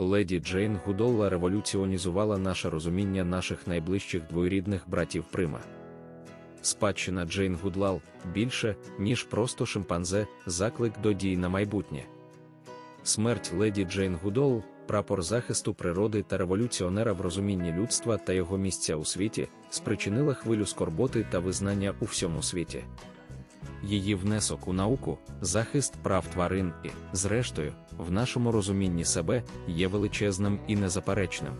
Леді Джейн Гудолла революціонізувала наше розуміння наших найближчих двоюрідних братів Прима. Спадщина Джейн Гудлал більше, ніж просто шимпанзе, заклик до дій на майбутнє. Смерть леді Джейн Гудол, прапор захисту природи та революціонера в розумінні людства та його місця у світі, спричинила хвилю скорботи та визнання у всьому світі. Її внесок у науку, захист прав тварин і, зрештою, в нашому розумінні себе є величезним і незаперечним.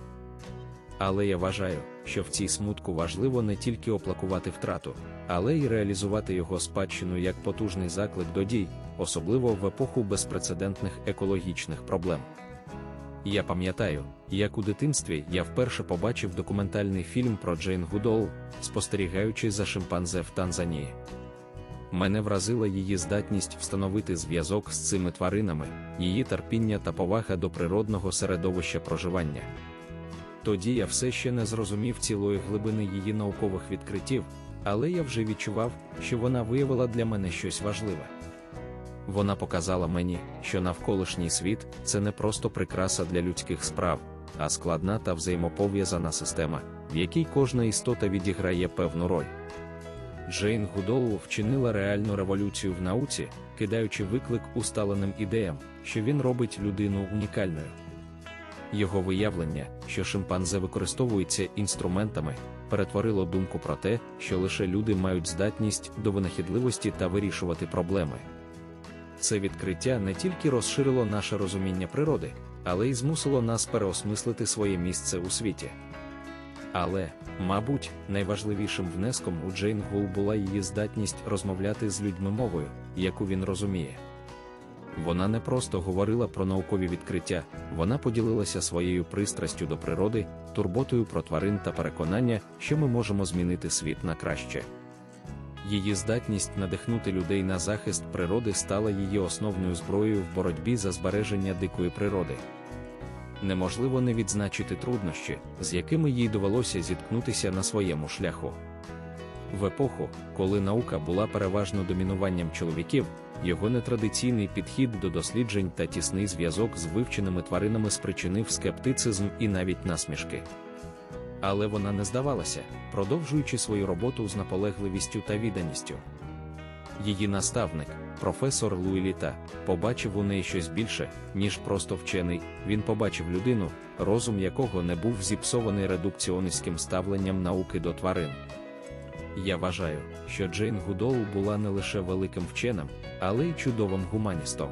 Але я вважаю, що в цій смутку важливо не тільки оплакувати втрату, але й реалізувати його спадщину як потужний заклик до дій, особливо в епоху безпрецедентних екологічних проблем. Я пам'ятаю, як у дитинстві я вперше побачив документальний фільм про Джейн Гудол, спостерігаючи за шимпанзе в Танзанії. Мене вразила її здатність встановити зв'язок з цими тваринами, її терпіння та повага до природного середовища проживання. Тоді я все ще не зрозумів цілої глибини її наукових відкриттів, але я вже відчував, що вона виявила для мене щось важливе. Вона показала мені, що навколишній світ це не просто прикраса для людських справ, а складна та взаємопов'язана система, в якій кожна істота відіграє певну роль. Джейн Гудолу вчинила реальну революцію в науці, кидаючи виклик усталеним ідеям, що він робить людину унікальною. Його виявлення, що шимпанзе використовуються інструментами, перетворило думку про те, що лише люди мають здатність до винахідливості та вирішувати проблеми. Це відкриття не тільки розширило наше розуміння природи, але й змусило нас переосмислити своє місце у світі. Але, мабуть, найважливішим внеском у Джейн Гул була її здатність розмовляти з людьми мовою, яку він розуміє. Вона не просто говорила про наукові відкриття, вона поділилася своєю пристрастю до природи, турботою про тварин та переконання, що ми можемо змінити світ на краще. Її здатність надихнути людей на захист природи стала її основною зброєю в боротьбі за збереження дикої природи. Неможливо не відзначити труднощі, з якими їй довелося зіткнутися на своєму шляху. В епоху, коли наука була переважно домінуванням чоловіків, його нетрадиційний підхід до досліджень та тісний зв'язок з вивченими тваринами спричинив скептицизм і навіть насмішки. Але вона не здавалася, продовжуючи свою роботу з наполегливістю та відданістю. Її наставник, професор Луїліта, побачив у неї щось більше, ніж просто вчений, він побачив людину, розум якого не був зіпсований редукціонистським ставленням науки до тварин. Я вважаю, що Джейн Гудоу була не лише великим вченим, але й чудовим гуманістом.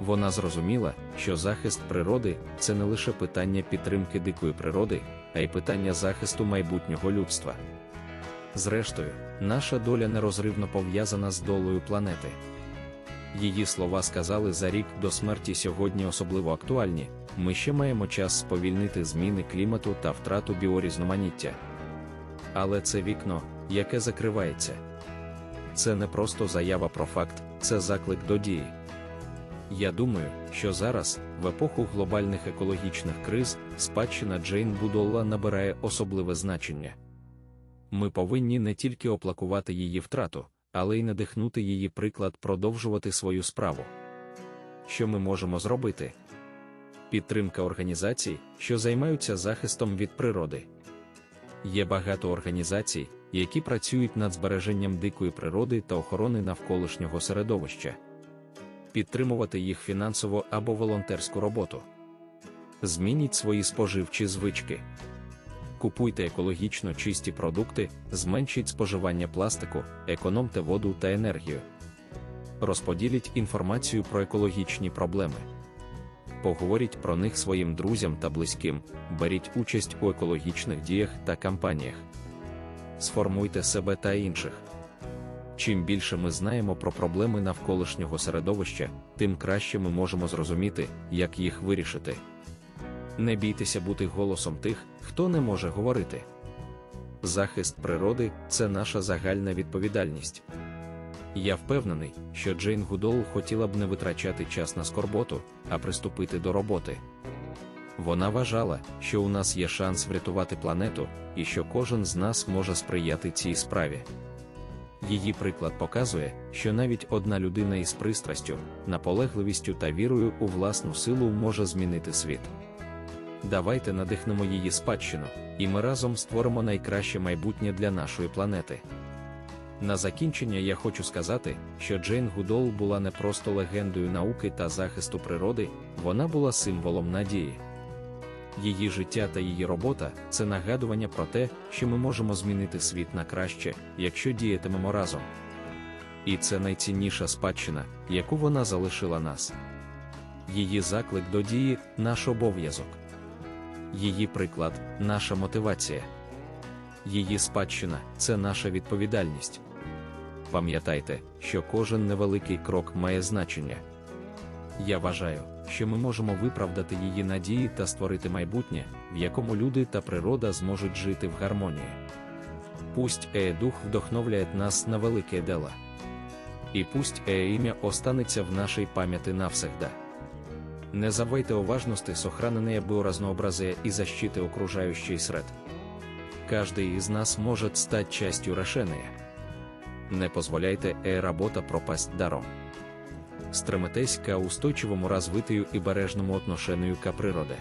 Вона зрозуміла, що захист природи це не лише питання підтримки дикої природи, а й питання захисту майбутнього людства. Зрештою, наша доля нерозривно пов'язана з долею планети. Її слова сказали за рік до смерті сьогодні особливо актуальні. Ми ще маємо час сповільнити зміни клімату та втрату біорізноманіття. Але це вікно, яке закривається. Це не просто заява про факт, це заклик до дії. Я думаю, що зараз, в епоху глобальних екологічних криз, спадщина Джейн Будолла набирає особливе значення. Ми повинні не тільки оплакувати її втрату, але й надихнути її приклад продовжувати свою справу. Що ми можемо зробити? Підтримка організацій, що займаються захистом від природи. Є багато організацій, які працюють над збереженням дикої природи та охорони навколишнього середовища, підтримувати їх фінансово або волонтерську роботу. Змініть свої споживчі звички. Купуйте екологічно чисті продукти, зменшіть споживання пластику, економте воду та енергію. Розподіліть інформацію про екологічні проблеми. Поговоріть про них своїм друзям та близьким, беріть участь у екологічних діях та кампаніях. Сформуйте себе та інших. Чим більше ми знаємо про проблеми навколишнього середовища, тим краще ми можемо зрозуміти, як їх вирішити. Не бійтеся бути голосом тих, хто не може говорити. Захист природи це наша загальна відповідальність. Я впевнений, що Джейн Гудол хотіла б не витрачати час на скорботу, а приступити до роботи. Вона вважала, що у нас є шанс врятувати планету і що кожен з нас може сприяти цій справі. Її приклад показує, що навіть одна людина із пристрастю, наполегливістю та вірою у власну силу може змінити світ. Давайте надихнемо її спадщину, і ми разом створимо найкраще майбутнє для нашої планети. На закінчення я хочу сказати, що Джейн Гудол була не просто легендою науки та захисту природи, вона була символом надії. Її життя та її робота це нагадування про те, що ми можемо змінити світ на краще, якщо діятимемо разом. І це найцінніша спадщина, яку вона залишила нас. Її заклик до дії наш обов'язок. Її приклад наша мотивація. Її спадщина це наша відповідальність. Пам'ятайте, що кожен невеликий крок має значення. Я вважаю, що ми можемо виправдати її надії та створити майбутнє, в якому люди та природа зможуть жити в гармонії. Пусть Еє Дух вдохновляє нас на велике дело. І пусть Еє ім'я останеться в нашій пам'яті навсегда. Не забывайте о важности сохранения биоразнообразия и защиты окружающей сред. Каждый из нас может стать частью решения. Не позволяйте е работа пропасть даром. Стремитесь к устойчивому развитию и бережному отношению к природе.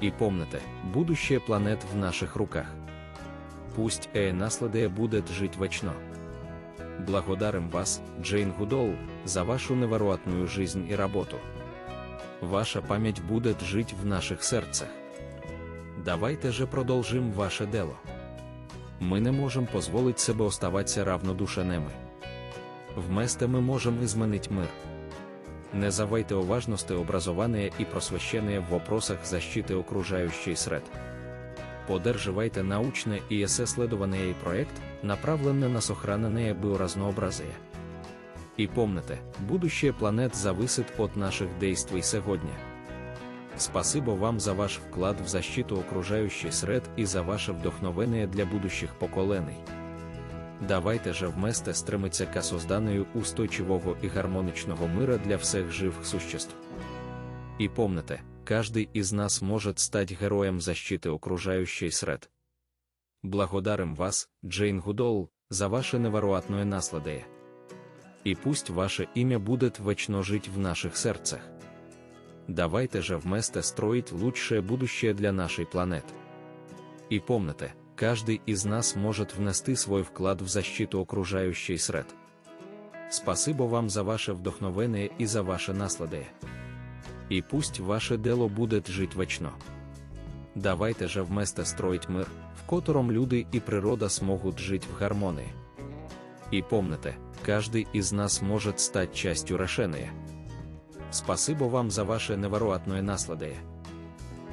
И помните, будущее планет в наших руках. Пусть е наследие будет жить вечно. Благодарим вас, Джейн Гудол, за вашу невероятную жизнь и работу. Ваша пам'ять буде жить в наших серцях. Давайте же продовжим ваше дело. Ми не можемо позволить себе оставатися равнодушеними. Вместе ми можемо изменить мир. Не завайте о важности образования и просвещения в вопросах защиты окружающей сред. Поддерживайте научное и исследованный проект, направленный на сохранение биоразнообразия. И помните, будущее планет зависит от наших действий сегодня. Спасибо вам за ваш вклад в защиту окружающей сред и за ваше вдохновение для будущих поколений. Давайте же вместе стремиться к созданию устойчивого и гармоничного мира для всех живых существ. И помните, каждый из нас может стать героем защиты окружающей сред. Благодарим вас, Джейн Гудол, за ваше невероятное наследие. И пусть ваше имя будет вечно жить в наших сердцах. Давайте же вместе строить лучшее будущее для нашей планеты. И помните, каждый из нас может внести свой вклад в защиту окружающей сред. Спасибо вам за ваше вдохновение и за ваше наследие. И пусть ваше дело будет жить вечно. Давайте же вместе строить мир, в котором люди и природа смогут жить в гармонии. И помните, каждый из нас может стать частью решения. Спасибо вам за ваше невероятное наследие.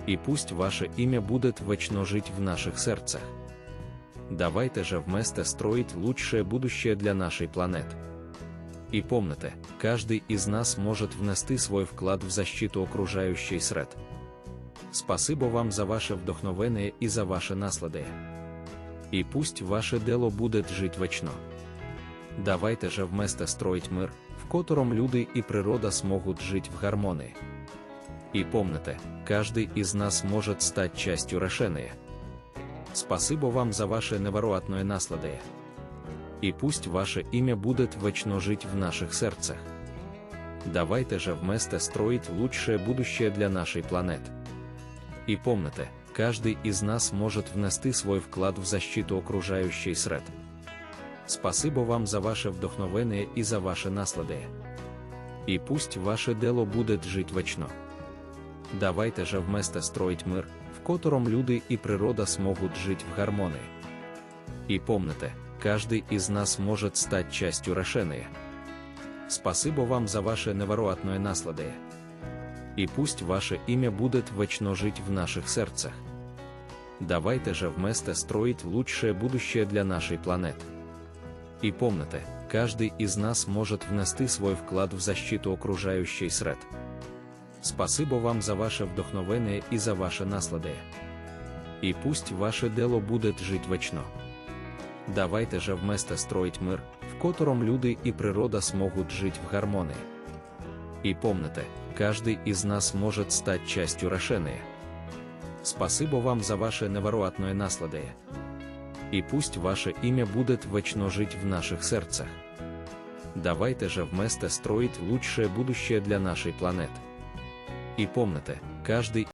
И пусть ваше имя будет вечно жить в наших сердцах. Давайте же вместе строить лучшее будущее для нашей планеты. И помните, каждый из нас может внести свой вклад в защиту окружающей сред. Спасибо вам за ваше вдохновение и за ваше наследие. И пусть ваше дело будет жить вечно. Давайте же вместе строить мир, в котором люди и природа смогут жить в гармонии. И помните, каждый из нас может стать частью решения. Спасибо вам за ваше невероятное наследие. И пусть ваше имя будет вечно жить в наших сердцах. Давайте же вместе строить лучшее будущее для нашей планеты. И помните, каждый из нас может внести свой вклад в защиту окружающей сред. Спасибо вам за ваше вдохновение и за ваше наследие. И пусть ваше дело будет жить вечно. Давайте же вместе строить мир, в котором люди и природа смогут жить в гармонии. И помните, каждый из нас может стать частью решения. Спасибо вам за ваше невероятное наследие. И пусть ваше имя будет вечно жить в наших сердцах. Давайте же вместе строить лучшее будущее для нашей планеты. И помните, каждый из нас может внести свой вклад в защиту окружающей сред. Спасибо вам за ваше вдохновение и за ваше наследие. И пусть ваше дело будет жить вечно. Давайте же вместе строить мир, в котором люди и природа смогут жить в гармонии. И помните, каждый из нас может стать частью решения. Спасибо вам за ваше невероятное наследие. И пусть ваше имя будет вечно жить в наших сердцах. Давайте же вместе строить лучшее будущее для нашей планеты. И помните, каждый